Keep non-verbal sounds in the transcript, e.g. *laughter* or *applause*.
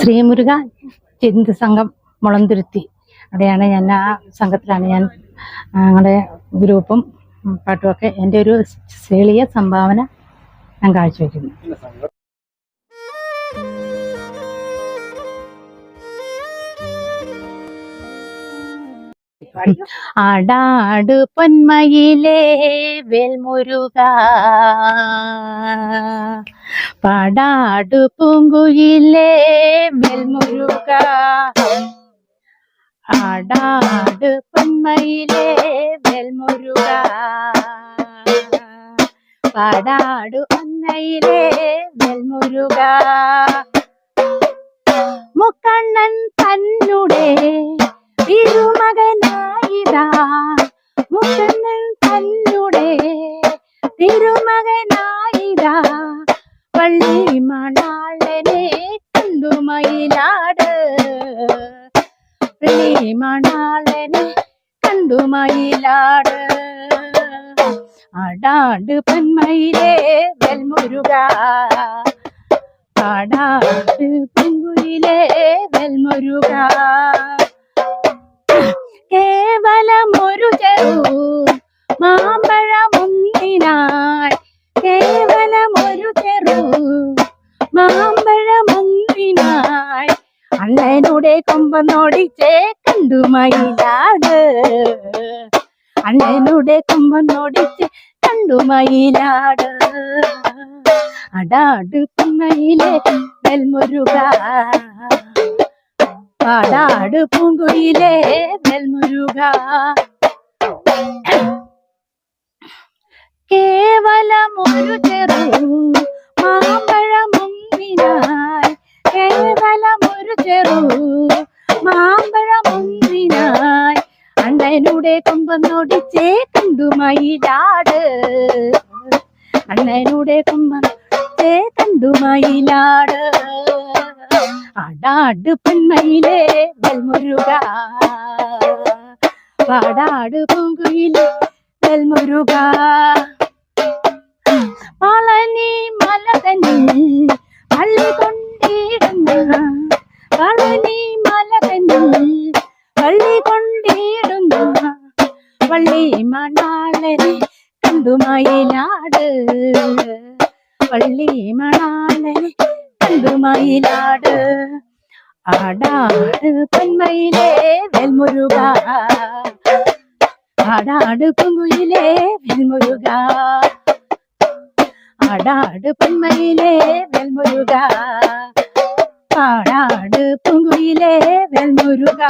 ശ്രീമുരുക ചിന്ത സംഘം മുളന്തുരുത്തി. അവിടെയാണ് ഞാൻ ആ സംഘത്തിലാണ് ഞാൻ ഞങ്ങളുടെ ഗ്രൂപ്പും പാട്ടുമൊക്കെ എന്റെ ഒരു ചെളിയ സംഭാവന ഞാൻ കാഴ്ചവെക്കുന്നു *laughs* ആടാട് പൊന്മയിലേ വേൽമുരുക. പാടാട് പൂങ്കുയിലേ വേൽമുരുക. ആടാട് പൊന്മയിലേ വേൽമുരുക. പാടാട് ഒന്നയിലേ വെൽമുരുക. മുക്കണ്ണൻ തന്നുടെ തിരുമകനായിതാ. പള്ളി മണാളനെ കണ്ടുമയിലാട്. പള്ളി മണാളനെ കണ്ടുമയിലാട്. ആടാണ്ട് പെൺമയിലേ വെൽമുരുക. ആടാണ്ട് പെൺകുയിലേ വെൽമുരുക. കേവലമൊരു ചെറു മാമ്പഴമൊന്നിനായി അണ്ണനുടെ കൊമ്പനോടിച്ചേ കണ്ടു മയിലാട് അണ്ണനുടെ കൊമ്പനോടിച്ച് കണ്ടു മയിലാട് അടാട് പൊന്നയിലെ നെൽമുരുക. പാടാട് പൂങ്കുയിലെ നെൽമുരുക. കേവലം അണ്ണനുടെ കൊമ്പനോടിച്ചേ കണ്ടു മയിലാട് അണ്ണനുടെ കൊമ്പനോടിച്ചേ കണ്ടു മയിലാട് അടാട് പെൺമയിലേ വെൽമുരുക പാടാട് പൂങ്കുയിലെ വെൽമുരുക പള്ളി മയിലാട്. കണ്ടുമയിലാട് പള്ളി കണ്ടു കണ്ടുമയിലാട് ആടാട് പൊന്മയിലേ വെൽമുരുക. ആടാട് പൊങ്കുയിലേ വെൽമുരുക. ആടാട് പൊന്മയിലേ വെൽമുരുക. ആടാട് പൊങ്കുയിലേ വെൽമുരുക.